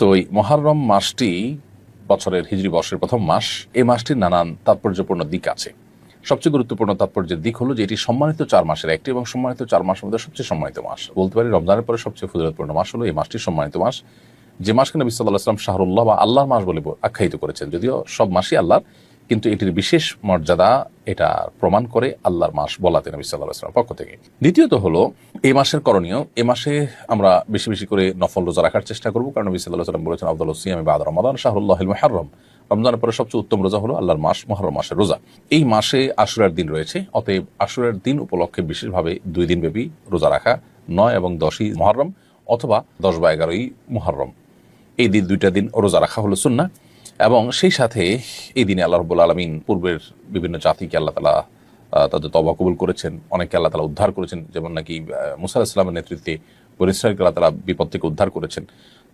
তো এই মহারম মাসটি বছরের হিজড়ি বর্ষের প্রথম মাস। এই মাসটির নানান তাৎপর্যপূর্ণ দিক আছে। সবচেয়ে গুরুত্বপূর্ণ তাৎপর্যের দিক হলো যে এটি সম্মানিত চার মাসের একটি এবং সম্মানিত চার মাসের মধ্যে সবচেয়ে সম্মানিত মাস। বলতে পারি রমজানের পরে সবচেয়ে ফজিলতপূর্ণ মাস হলো এই মাসটি সম্মানিত মাস। যে মাসকে নবী সাল্লাহ আসলাম শাহরুল্লাহ বা আল্লাহর মাস বলে আখ্যায়িত করেছেন, যদিও সব মাসই আল্লাহর কিন্তু এটির বিশেষ মর্যাদা এটা প্রমাণ করে আল্লাহর মাস বলাতে নবী সাল্লাহ পক্ষ থেকে। দ্বিতীয়ত হলো, এই মাসের করণীয়, এ মাসে আমরা বেশি বেশি করে নফল রোজা রাখার চেষ্টা করব, কারণ নবী বলেছেন আব্দুল সিয়াম বাদ রমাদান শাহরুল্লাহ মহারম রমজানের পরে সবচেয়ে উত্তম রোজা হলো আল্লাহর মাস মহরম মাসের রোজা। এই মাসে আশুরার দিন রয়েছে, অতএব আশুরার দিন উপলক্ষে বিশেষভাবে দুই দিন ব্যাপী রোজা রাখা নয় এবং দশই মহরম অথবা দশ বা এগারোই মহরম এই দিন দুইটা দিন রোজা রাখা হলো সুন্না এবং সেই সাথে এই দিনে আল্লাহ রব্বুল আলমিন পূর্বের বিভিন্ন জাতিকে আল্লাহ তালা তাদের তবা কবুল করেছেন। অনেকে আল্লাহ তালা উদ্ধার করেছেন যেমন নাকি মুসা ইসলামের নেতৃত্বে বরিসাইকে আল্লাহ তালা বিপদ থেকে উদ্ধার করেছেন।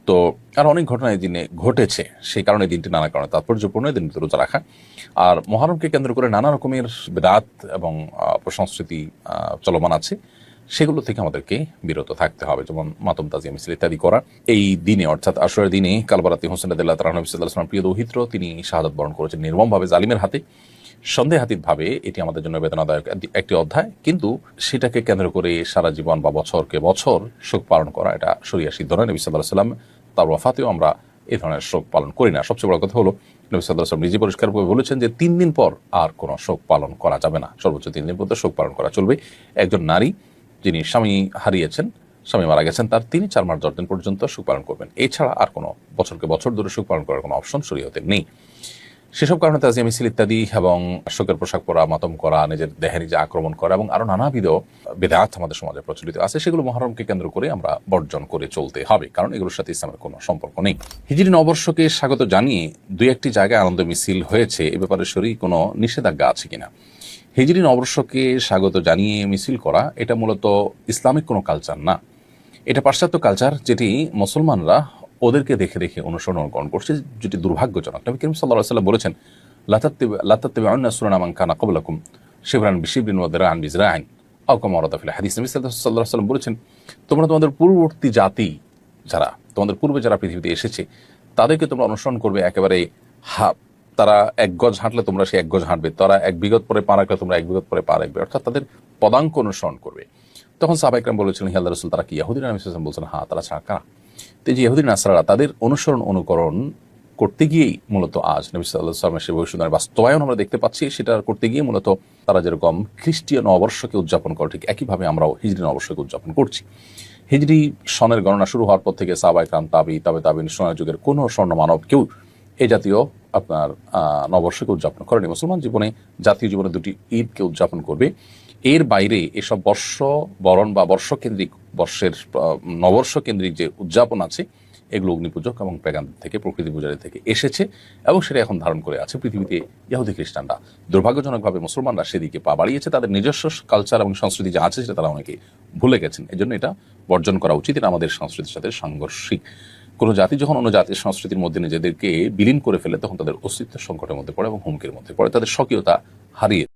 তো আর অনেক ঘটনা এই দিনে ঘটেছে সেই কারণে দিনটি নানা কারণে তাৎপর্যপূর্ণ এই দিনটি রোজা রাখা। আর মহারমকে কেন্দ্র করে নানা রকমের বেদাত এবং আহ, চলমান আছে। সেগুলো থেকে আমাদেরকে বিরত থাকতে হবে, যেমন মাতম তাজিয়া মিছিল ইত্যাদি করা। এই দিনে, অর্থাৎ আসরের দিনে, কালবারাতি হোসেন আদাল্লাহ তালা নবী সাল্লাহ আসলাম প্রিয় দৌহিত্র, তিনি শাহাদত বরণ করেছেন নির্মমভাবে, জালিমের হাতে। সন্দেহাতীতভাবে এটি আমাদের জন্য বেদনাদায়ক একটি- অধ্যায়, কিন্তু সেটাকে কেন্দ্র করে সারা জীবন বা বছরকে বছর শোক পালন করা, এটা সরিয়া সিদ্ধ নয়। নবী সাল্লাহ সাল্লাম তার ওয়াফাতেও আমরা এই ধরনের শোক পালন করি না। সবচেয়ে বড় কথা হলো, নবী সাল্লাম নিজে পরিষ্কারভাবে বলেছেন যে, তিন দিন পর আর কোনো শোক পালন করা যাবে না। সর্বোচ্চ তিন দিন পর্যন্ত শোক পালন করা চলবে। একজন নারী যিনি স্বামী হারিয়েছেন, স্বামী মারা গেছেন, তার তিনি চার মাস দশ দিন পর্যন্ত সুখ পালন করবেন। এছাড়া আর কোনো বছরকে বছর ধরে সুখ পালন করার কোনো অপশন শরীয়তে নেই। সেসব কারণে তাজিয়া মিছিল ইত্যাদি এবং শোকের পোশাক পরা, মাতম করা, নিজের দেহে নিজে আক্রমণ করা এবং আরও নানাবিধ বেদাত আমাদের সমাজে প্রচলিত আছে, সেগুলো মহরমকে কেন্দ্র করে আমরা বর্জন করে চলতে হবে, কারণ এগুলোর সাথে ইসলামের কোনো সম্পর্ক নেই। হিজরি নববর্ষকে স্বাগত জানিয়ে দুই একটি জায়গায় আনন্দ মিছিল হয়েছে, এ ব্যাপারে শরীর কোনো নিষেধাজ্ঞা আছে কিনা? হিজরি নববর্ষকে স্বাগত জানিয়ে মিছিল করা, এটা মূলত ইসলামিক কোনো কালচার না। এটা পাশ্চাত্য কালচার যেটি মুসলমানরা ওদেরকে দেখে দেখে অনুসরণ অনুকরণ করছে, যেটি দুর্ভাগ্যজনক। নবী করিম সাল্লাহ সাল্লাম বলেছেন লাতাত্তিবে অন্য সুরানামান কানা কবলাকুম শিবরান বিশিবিন ওয়াদারান বিজরাইন আউকাম ওরাদাফিল হাদিস। নবী সাল্লাহ সাল্লাম বলেছেন, তোমরা তোমাদের পূর্ববর্তী জাতি যারা, তোমাদের পূর্বে যারা পৃথিবীতে এসেছে, তাদেরকে তোমরা অনুসরণ করবে একেবারে হা তারা এক গজ হাঁটলে তোমরা সে এক গজ হাঁটবে। তারা এক বিগত পরে পা রাখলে তোমরা এক বিগত পরে পা রাখবে। অর্থাৎ তাদের পদাঙ্ক অনুসরণ করবে। তখন সাবাইকরাম বলেছিলেন হিয়াল রসুল, তারা কি ইয়াহুদিন আমি বলছেন হ্যাঁ তারা ছাড়া কারা? তো যে ইহুদিন আসারা তাদের অনুসরণ অনুকরণ করতে গিয়েই মূলত আজ নবী সাল্লাহ সাল্লামের সে ভবিষ্যতের বাস্তবায়ন আমরা দেখতে পাচ্ছি, সেটা করতে গিয়ে মূলত তারা যেরকম খ্রিস্টীয় নববর্ষকে উদযাপন করে, ঠিক একইভাবে আমরাও হিজরি নববর্ষকে উদযাপন করছি। হিজরি সনের গণনা শুরু হওয়ার পর থেকে সাবাইকরাম তাবি, তবে তাবিন, সোনার যুগের কোনো স্বর্ণ মানব কেউ এই জাতীয় আপনার নববর্ষকে উদযাপন করেনি। মুসলমান জীবনে, জাতীয় জীবনে দুটি ঈদকে উদযাপন করবে। এর বাইরে এসব বর্ষ বরণ বা বর্ষকেন্দ্রিক বর্ষের নববর্ষ কেন্দ্রিক যে উদযাপন আছে, এগুলো অগ্নিপূজক এবং প্রেগান থেকে, প্রকৃতি পূজারী থেকে এসেছে এবং সেটা এখন ধারণ করে আছে পৃথিবীতে ইহুদি খ্রিস্টানরা। দুর্ভাগ্যজনকভাবে মুসলমানরা সেদিকে পা বাড়িয়েছে। তাদের নিজস্ব কালচার এবং সংস্কৃতি যা আছে সেটা তারা অনেকে ভুলে গেছেন। এজন্য এটা বর্জন করা উচিত। এটা আমাদের সংস্কৃতির সাথে সাংঘর্ষিক কোনো জাতি যখন অন্য জাতির সংস্কৃতির মধ্যে নিজেদেরকে বিলীন করে ফেলে, তখন তাদের অস্তিত্ব সংকটের মধ্যে পড়ে এবং হুমকির মধ্যে পড়ে। তাদের স্বকীয়তা হারিয়ে